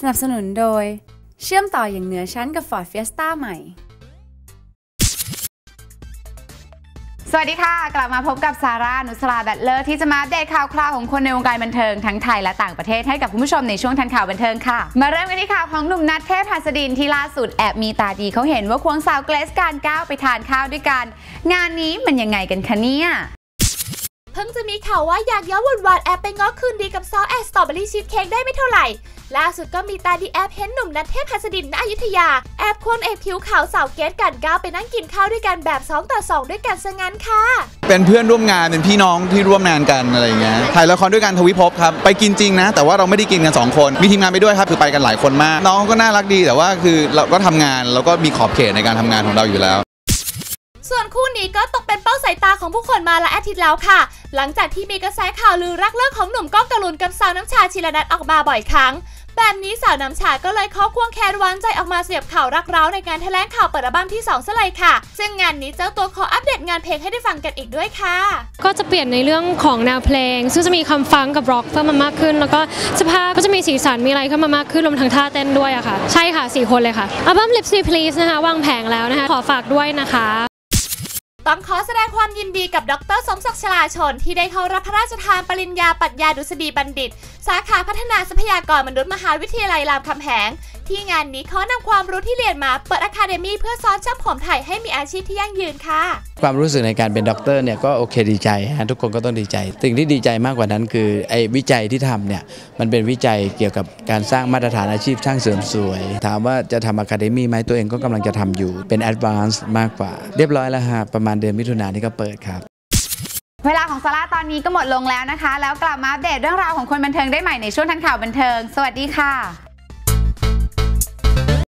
สนับสนุนโดย เชื่อมต่ออย่างเหนือชั้นกับ Ford Fiesta ใหม่ สวัสดีค่ะ กลับมาพบกับซาร่า นุสลาแบตเลอร์ ที่จะมาอัปเดตข่าวคราวของคนในวงการบันเทิงทั้งไทยและต่างประเทศให้กับคุณผู้ชมในช่วงทันข่าวบันเทิงค่ะ มาเริ่มกันที่ข่าวของหนุ่มนัทเทพหัสดินที่ล่าสุดแอบมีตาดีเขาเห็นว่าควงสาวเกรซการก้าวไปทานข้าวด้วยกัน งานนี้มันยังไงกันคะเนี่ยเพิ่งจะมีข่าวว่าอยากย้อนวุ่นวานแอบไปง้อคืนดีกับซอสแอสตรอเบอรี่ชีสเค้กได้ไม่เท่าไหร่ ล่าสุดก็มีตาดีแอบเห็นหนุ่มนัทเทพหัสดินณอยุธยา แอบควงเอกผิวขาวสาวเกตกันก้าวไปนั่งกินข้าวด้วยกันแบบ2ต่อ2ด้วยกันซะงั้นค่ะ เป็นเพื่อนร่วมงานเป็นพี่น้องที่ร่วมงานกันอะไรอย่างเงี้ยถ่ายละครด้วยกันทวิภพครับไปกินจริงนะ แต่ว่าเราไม่ได้กินกันสองคน มีทีมงานไปด้วยครับคือไปกันหลายคนมาก น้องก็น่ารักดีแต่ว่าคือเราก็ทำงานเราก็มีขอบเขตในการทำงานของเราอยู่แล้วส่วนคู่นี้ก็ตกเป็นเป้าสายตาของผู้คนมาหลายอาทิตย์แล้วค่ะ หลังจากที่มีกระแสข่าวลือรักเลิกของหนุ่มก้องกรุณกับสาวน้ำชาชิลนัทออกมาบ่อยครั้ง แบบนี้สาวน้ำชาก็เลยขอควงแคนหวานใจออกมาเสียบข่าวรักร้าวในงานแถลงข่าวเปิดอัลบั้มที่2ซะเลยค่ะ ซึ่งงานนี้เจ้าตัวขออัปเดตงานเพลงให้ได้ฟังกันอีกด้วยค่ะ ก็จะเปลี่ยนในเรื่องของแนวเพลง ซึ่งจะมีคำฟังกับร็อกเพิ่มมามากขึ้น แล้วก็สภาพก็จะมีสีสันมีอะไรเข้ามามากขึ้นรวมทั้งท่าเต้นด้วยอะค่ะ ใช่ค่ะ4คนเลยค่ะอัลบั้ม Lips Me Please นะคะวางแผงแล้วนะคะขอฝากด้วยนะคะ ต้องขอแสดงความยินดีกับดรสมศักดิ์ชลาชน ที่ได้เข้ารับพระราชทานปริญญาปรัชญาดุษฎีบัณฑิต สาขาพัฒนาทรัพยากรมนุษย์มหาวิทยาลัยรามคำแหง ที่งานนี้เขานำความรู้ที่เรียนมาเปิดอะคาเดมี่เพื่อสอนช่างผมไทยให้มีอาชีพที่ยั่งยืนค่ะ ความรู้สึกในการเป็นด็อกเตอร์เนี่ยก็โอเคดีใจฮะทุกคนก็ต้องดีใจ สิ่งที่ดีใจมากกว่านั้นคือไอ้วิจัยที่ทำเนี่ยมันเป็นวิจัยเกี่ยวกับการสร้างมาตรฐานอาชีพช่างเสริมสวย ถามว่าจะทำอะคาเดมี่ไหมตัวเองก็กำลังจะทำอยู่เป็นแอดวานซ์มากกว่า เรียบร้อยแล้วฮะประมาณเดือนมิถุนายนนี้ก็เปิดครับเวลาของซาร่าตอนนี้ก็หมดลงแล้วนะคะ แล้วกลับมาอัปเดตเรื่องราวของคนบันเทิงได้ใหม่ในช่วงทันข่าวบันเทิง สวัสดีค่ะ